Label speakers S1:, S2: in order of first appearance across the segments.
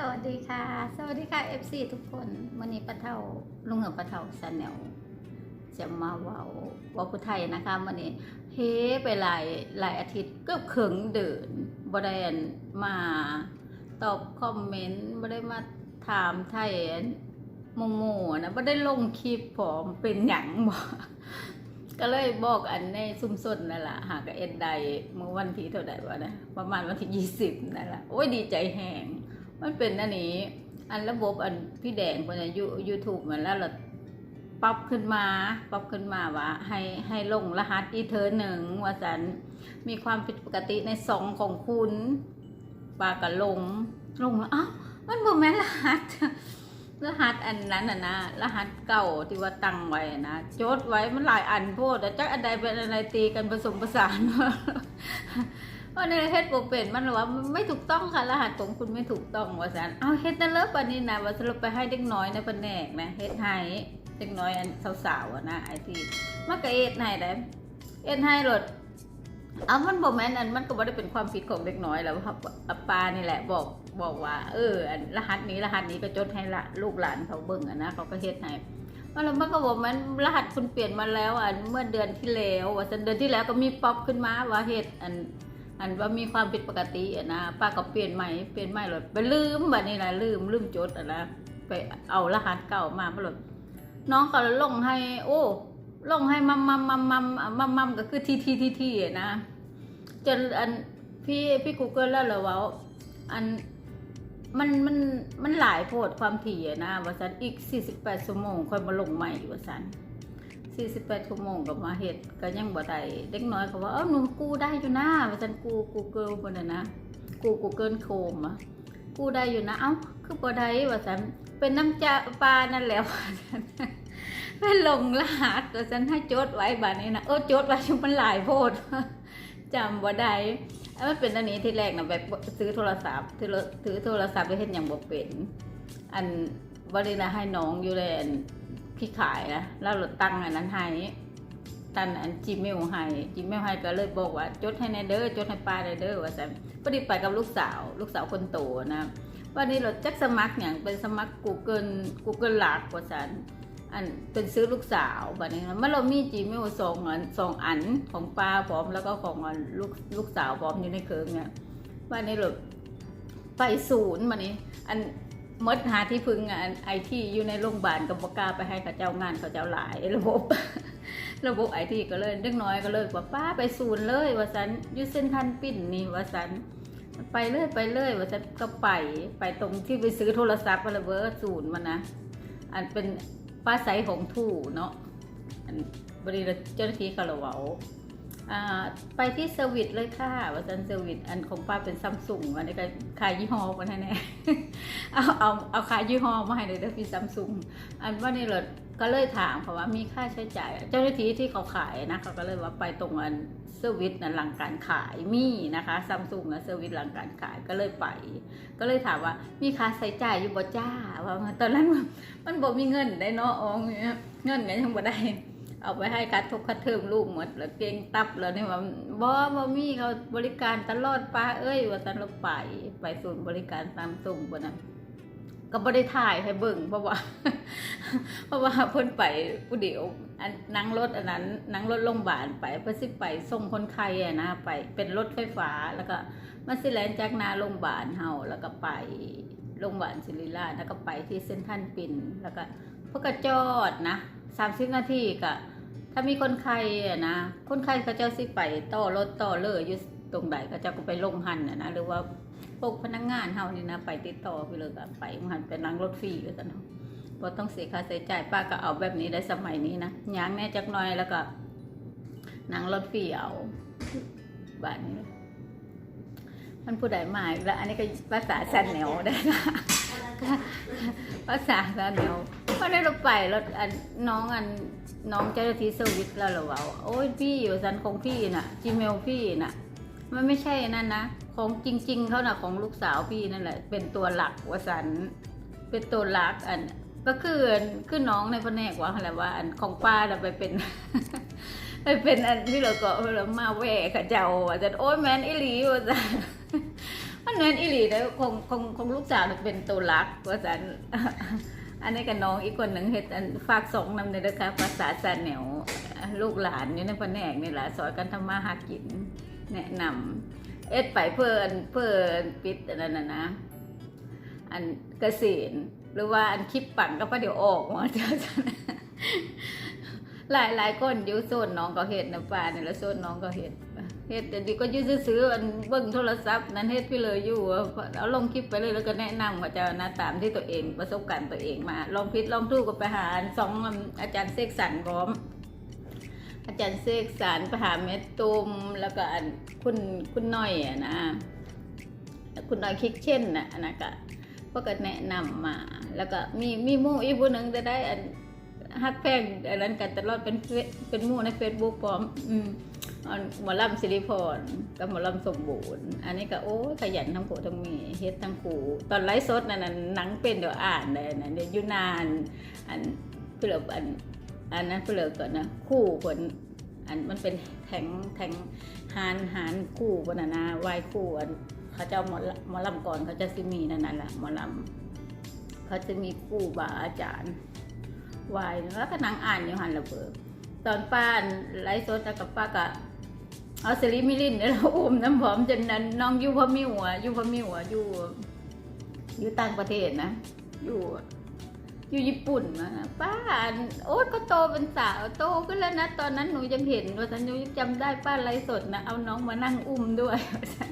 S1: สวัสดีค่ะ สวัสดีค่ะ FC ทุกคนวันนี้ปะเท่าลุงเหิมปะเท่าชาแนลจะมาว้าว่าผู้ไทยนะคะวันนี้เฮไปหลายหลายอาทิตย์เกือบเขิงเดินบ่ไดนมาตอบคอมเมนต์บ่ได้มาถามไทยโมโมนะบ่ได้ลงคลิปผอมเป็นหยังบ่ก็เลยบอกอันในซุ่มสนนั่นแหละหากบเอ็ดใดเมื่อวันที่เท่าไหร่วะนะประมาณวันที่ยี่สิบนั่นแหละโอ้ยดีใจแหง มันเป็นอันนี้ อันระบบอันพี่แดงคนยูยูทูบเหมันแล้วเราปรับขึ้นมาปรับขึ้นมาว่าให้ให้ลงรหัสอีเธอหนึ่งว่าสันมีความผิดปกติในสองของคุณปากับลงลงแล้วอ้าวมันบ่แม่รหัสรหัสอันนั้นน่ะนะรหัสเก่าที่ว่าตั้งไว้นะโจทย์ไว้มันหลายอันโพดแต่จักอันใดเป็นอะไรตีกันผสมผสาน ว่าในเฮ็ดบ่เป็นมันว่ามันไม่ถูกต้องค่ะรหัสของคุณไม่ถูกต้องว่าซั่นเอาเฮ็ดนั่นเลิศปานนี้นะว่าสรุปไปให้เด็กน้อยในแผนกนะเฮ็ดให้เด็กน้อยอันสาวๆอะนะไอที่มันก็เฮ็ดให้ได้เฮ็ดให้รถเอามันบ่แม่นอันมันก็บ่ได้เป็นความผิดของเด็กน้อยแล้วครับปานี่แหละบอกบอกว่า เอออันรหัสนี้รหัสนี้ก็จดให้ละลูกหลานเขาเบิ่งอะนะเขาก็เฮ็ดให้มันแล้วมันก็บอกมันรหัสคุณเปลี่ยนมาแล้วอะเมื่อเดือนที่แล้วว่าซั่นเดือนที่แล้วก็มีป๊อปขึ้นมาว่าเฮ็ดอัน อันว่ามีความผิดปกติอะนะป้าก็เปลี่ยนใหม่เปลี่ยนใหม่เลยไปลืมบัดนี้นะลืมลืมจดอะนะไปเอารหัสเก่ามาเพลยน้องเขาลงให้ โอ้ลงให้มัมมัมมัมมัมมัมมัมก็คือทีทีทีทีอะนะจนอันพี่พี่กูเกิลแล้วเหรอว่าอันมันมันมันหลายโพดความถี่อะนะว่าสันอีก 48ชั่วโมงค่อยมาลงใหม่ว่าสัน 48ชั่วโมงก็มาเฮ็ดก็ยังบ่ได้เด็กน้อยก็ว่าเอ้าหนูกู้ได้อยู่นะว่าซั่นกู้ Google บ่น่ะนะกู้ Google Chrome อะกู้ได้อยู่นะเอ้าคือบ่ได้ว่าซั่นเป็นน้ำจาปลานั่นแหละว่าซั่นเป็นลงรหัสว่าซั่นให้โจดไว้บัดนี้นะเออโจดไว้มันหลายโพดจำบ่ได้อันมันเป็นอันนี้ที่แรกนะแบบซื้อโทรศัพท์ถือถือโทรศัพท์ไปเฮ็ดหยังบ่เป็น อันบ่ได้นะให้น้องอยู่เลยอัน พี่ขายนะแล้วเราตั้งอันนั้นให้ตั้งอันจีเมลให้จีเมลให้ก็เลยบอกว่า จดให้ในเด้อจดให้ป้าในเด้อว่าแซมพอดีไปกับลูกสาว ลูกสาวคนโตนะวันนี้เราจักสมัครอย่างเป็นสมัคร Google Google หลักว่าสันอันเป็นซื้อลูกสาวบัดนี้เมื่อเรามีจีเมลสองอันสองอันของป้าพร้อมแล้วก็ของอันลูกลูกสาวพร้อมอยู่ในเครื่องเนี่ยวันนี้เราไปศูนย์มานี้ อัน มดหาที่พึ่งอะไอที่อยู่ในโรงพยาบาลกับบอกล้าไปให้เขาเจ้างานเขาเจ้าหลาย ระบบ ระบบไอที่ก็เลยเด็กน้อยก็เลยว่าป้าไปศูนย์เลยว่าสันอยูเส้นทันปิ้นนี่ว่าสันไปเลยไปเลยว่าสันก็ไปไปตรงที่ไปซื้อโทรศัพท์อะไรเบอร์ศูนย์มันะอันเป็นป้าใสของถู่เนาะอันบริษัทเจ้าหน้าที่คาราเวาอ่า ไปที่เซอร์วิสเลยค่ะว่าสันเซอร์วิสอันของป้าเป็นซัมซุงอันนี้ก็ขายยี่ห้อกันแน่ๆเอาเอาเอาขายยี่ห้อมาให้เลยเด้อพี่ซัมซุงอันว่านี่เราก็เลยถามเขาว่ามีค่าใช้จ่าย เจ้าหน้าที่ที่เขาขายนะเขาก็เลยว่าไปตรงอันเซอร์วิสนหลังการขายมีนะคะซัมซุงนะเซอร์วิสหลังการขายก็เลยไป ก็เลยถามว่ามีค่าใช้จ่ายอยู่บ่จ้าว่าตอนนั้นมันบ่มีเงินได้เนาะอ๋อเงินก็ยังบ่ได้ เอาไปให้คัดทุกคัดเทอมลูกหมดแล้วเก่งตับแล้วนี่ว่าบ่บ่มีเขาบริการตลอดป้าเอ้ย ว่าตอนเราไปไปศูนย์บริการตามส่งบ่นะก็บ่ได้ถ่ายให้เบิ่งเพราะว่า เพราะว่าเพิ่นไปผู้เดียวอันนั่งรถอันนั้นนั่งรถโรงพยาบาลไปเพื่อสิไปส่งคนไข้อะนะไปเป็นรถไฟฟ้าแล้วก็มาสิแลนจากนาโรงพยาบาลเฮาแล้วก็ไปโรงพยาบาลศิริราชแล้วก็ไปที่เซ็นทรัลปินแล้วก็พวกก็จอดนะ30นาทีก็ ถ้ามีคนไข้อะนะ คนไข้เขาเจ้าสิไปต่อรถต่อเลยอยู่ตรงใดเขาเจ้าก็ไปลงหันนะนะหรือว่าพวกพนักงานเฮานี่นะไปติดต่อไปเลยก็ไปหันไปนั่งรถฟรีก็กันเนาะเพราะต้องเสียค่าใช้จ่ายป้าก็เอาแบบนี้ได้สมัยนี้นะยางแน่จักหน่อยแล้วก็นั่งรถฟรีเอาบ้านนี้มันผู้ใดมาแล้วอันนี้ก็ภาษาชันแนวได้ละภาษาชันแนว พอได้เราไปรถอันน้องอันน้องเจ้าหน้าที่เซอร์วิสแล้วเหรอวะโอ้ยพี่อยู่สันของพี่น่ะ Gmail พี่น่ะ มันไม่ใช่นั่นนะ ของจริง ๆเขาน่ะของลูกสาวพี่นั่นแหละ เป็นตัวหลักวสัน เป็นตัวหลักอัน ก็คือคือน้องในแผนกว่าอะไรว่าอันของป้าน่ะไปเป็นไปเป็นอันที่เราก็เรามาแหวกเขเจ้าว่าจะโอ้ยแมนอิลีว่าจะมันเนินอีหลีแล้วคงคงคงลูกสาวน่ะเป็นตัวรักว่าสัน อันนี้กับน้องอีกคนหนึ่งเฮ็ดอันฝากสองนำในเด้อค่ะภาษาสาแนวลูกหลานอยู่ในแผนกนี่แหละสอนกันทำมาหากินแนะนำเอ็ดไปเพื่อนเพื่อนปิดอันนั้นนะ อันเกษตรหรือว่าอันคลิปปั่นก็ประเดี๋ยวออกมาเจอจันหลายหลายคนอยูโซนน้องก็เห็ดนะป่าเนี่ยแล้วโซนน้องก็เห็ด เห็ดแต่ดีก็อยืดซื้ออันเบิ่งโทรศัพท์นั้นเฮ็ดไปเลยอยู่เอาลงคลิปไปเลยแล้วก็แนะนำว่าจะนะตามที่ตัวเองประสบการณ์ตัวเองมา ลองพิดลองทูกก็ไปหาอันสองอาจารย์เสกสรรพร้อม อาจารย์เสกสรรไปหาเม็ดตุมแล้วก็อันคุณคุณน้อยอะนะคุณน้อยคิกเช่นน่ะอันนะก็พวกก็แนะนำมา แล้วก็มีมีมู่อีกผู้หนึ่งจะได้อันฮักแพงอันนั้นกันตลอดเป็นเฟเป็นมู่ในเฟซบุ๊กพร้อม อืม หมอลำสิริพรกับหมอลำสมบูรณ์ อันนี้ก็โอ้ขยันทั้งผู้ทั้งมีเฮ็ดทั้งคูตอนไลฟ์สดนั่นน่ะหนังเป็นเดี๋ยวอ่านเลยนะเดี๋ยวยูนานอันเพื่ออันอันนั้นเพื่อก่อนนะคู่คนอันมันเป็นแทงแทงหานหานคู่บนน่ะนะวายคู่อันเขาจ้าหมอหมอลำก่อนเขาจะซิมีนั่นนั่นแหละหมอลำเขาจะมีคู่บาอาจารย์วายแล้วก็นางอ่านอยู่หันระเบิดตอนป้าไลฟ์สดกับป้าก็ เอาสิริมิลินเนี่ยเราอุ้มน้ำหอมจนนั้นน้องอยูพะมิวอะอยูพะมิวอะอยู่อยู่ต่างประเทศนะ อยู่ อยู่ญี่ปุ่นมาป้าโอ๊ยก็โตเป็นสาวโตขึ้นแล้วนะ ตอนนั้นหนูยังเห็นว่าฉันยังจำได้ป้าไลฟ์สดนะเอาน้องมานั่งอุ้มด้วยว่าฉัน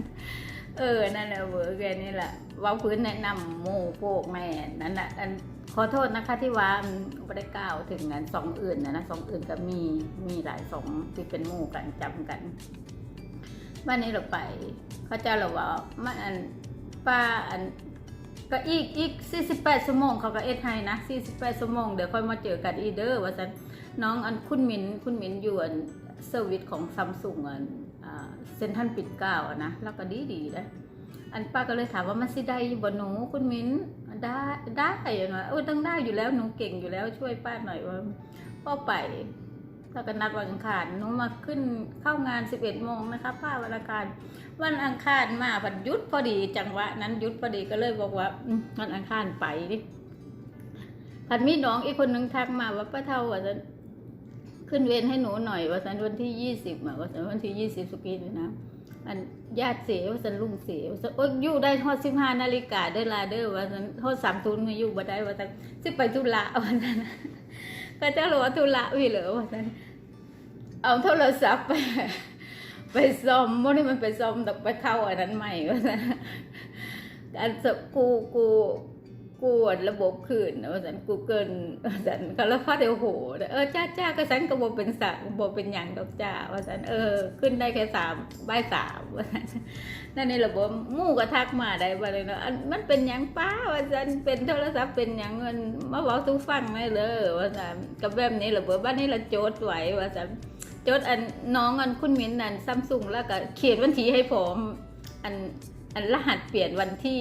S1: เออนั่นแหละเวอร์แกนี่แหละว่าพื้นแนะนำหมู่พวกแม่นั่นแหละ ขอโทษนะคะที่ว่าไม่ได้กล่าวถึงนั้นสองอื่นนะนะสองอื่นก็มีมีหลายสองที่เป็นหมู่กันจำกันบ้านนี้เราไปเขาเจ้าเราว่ามันอันป้าอันก็อีกอีก 48ชั่วโมงเขาก็เอ็ดให้นะ48ชั่วโมงเดี๋ยวค่อยมาเจอกันอีเดอร์ว่าซันน้องอันคุณหมินคุณหมินอยู่อันเซอร์วิสของซัมซุงอันเซนทันปิดเกล้านะแล้วก็ดีดีนะอันป้าก็เลยถามว่ามันสิได้บ่หนูคุณหมิน ได้ได้อยู่นะเออต้องได้อยู่แล้วหนูเก่งอยู่แล้วช่วยป้าหน่อยว่าพ่อไปถ้ากันนัดวันอังคารหนูมาขึ้นเข้างาน11โมงนะคะป้าวันอังคารวันอังคารมาพันยุดพอดีจังหวะนั้นยุดพอดีก็เลยบอกว่าวันอังคารไปดิพันมีน้องอีกคนนึงทักมาว่าป้าเท่าว่าจะขึ้นเวรให้หนูหน่อยว่าสันวันที่ยี่สิบอะว่าสันวันที่ยี่สิบสุกีนนะ อันญาติเสียว่าสันลุงเสียว่าสันโอ๊ยอยู่ได้ทอดสิบห้านาฬิกาเด้อลาเด้อว่าสันทอดสามทุนมาอยู่บ่ได้ว่าสันสิไปธุระว่าสันก็เจ้าหลวงธุระพี่เหลือว่าสันเอาโทรศัพท์ไปไปซ่อมวันนี้มันไปซ่อมแต่ไปเข้าอันนั้นใหม่ว่าซะอันสกูกู กูอันระบบคืนว่าสันกูเกินว่าสันก็แล้วพาเดียวโหเออจ้าจ้าก็สันก็บเป็นสักบเป็นอย่างดอกจ้าว่าสันเออ ขึ้นได้แค่สามใบสามว่าสันนั่นในระบบมู่ก็ทักมาได้บ่เลยเนาะมันเป็นอย่างป้าว่าสันเป็นโทรศัพท์เป็นอย่างเงินมาบอกทุกฟังได้เลยว่าสันกับแบบนี้ระบบบ้านนี้เราโจทย์ไว้ว่าสันโจดอันน้องอันคุณมิ้นนั่นซัมซุงแล้วก็เขียนวันที่ให้ผมอันอันรหัสเปลี่ยนวันที่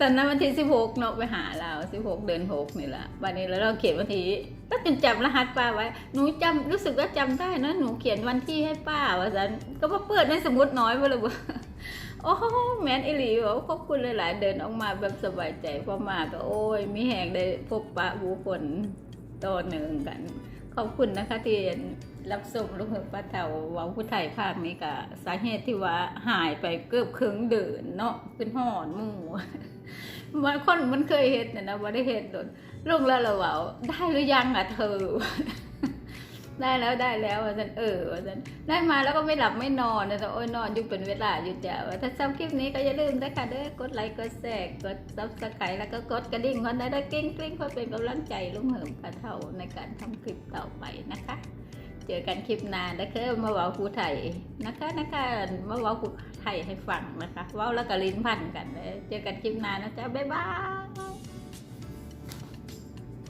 S1: ตอนนั้นวันที่สิบหกเนาะไปหาเราสิบหกเดือนหกนี่แหละวันนี้แล้วเราเขียนวันที่ก็จนจำรหัสป้าไว้ หนูจำรู้สึกว่าจำได้นะหนูเขียนวันที่ให้ป้าว่าสันก็มาเปิดในสมุดน้อยไปเลยว่าโอ้โหแมนอิลีบอกขอบคุณหลาย ๆ เดินออกมาแบบสบายใจพอมาก็โอ้ย มีแหงได้พบปะผู้คนต่อหนึ่งกัน ขอบคุณนะคะที่ รับส่งลูกหือป้าเถาเว้าผู้ไทยภาคนี้ก็สาเหตุที่ว่าหายไปเกือบครึ่งเดือนเนาะเป็นหอนหมู่มันคนมันเคยเห็นนะนะว่าได้เห็นโดนลงแล้วเราเว่าได้หรือยังอะเธอ ได้แล้วได้แล้วว่าฉันเออว่าฉันได้มาแล้วก็ไม่หลับไม่นอนนะแต่โอ้ยนอนอยู่เป็นเวลาอยู่จ้ะว่าถ้าชอบคลิปนี้ก็อย่าลืมนะคะเด้อกดไลค์กดแชร์กดซับสไครต์แล้วก็กดกระดิ่งคนได้ได้กริ้งกริ้งเพื่อเป็นกำลังใจลุงเหิมป้าเท่าในการทำคลิปต่อไปนะคะ เจอกันคลิปหน้านะคะมาเว้าครูไทยนะคะนะคะมาเว้าครูไทยให้ฟังนะคะเว้าแล้วก็ลิ้นพันกันเลยเจอกันคลิปหน้านะจ๊ะบ๊ายบาย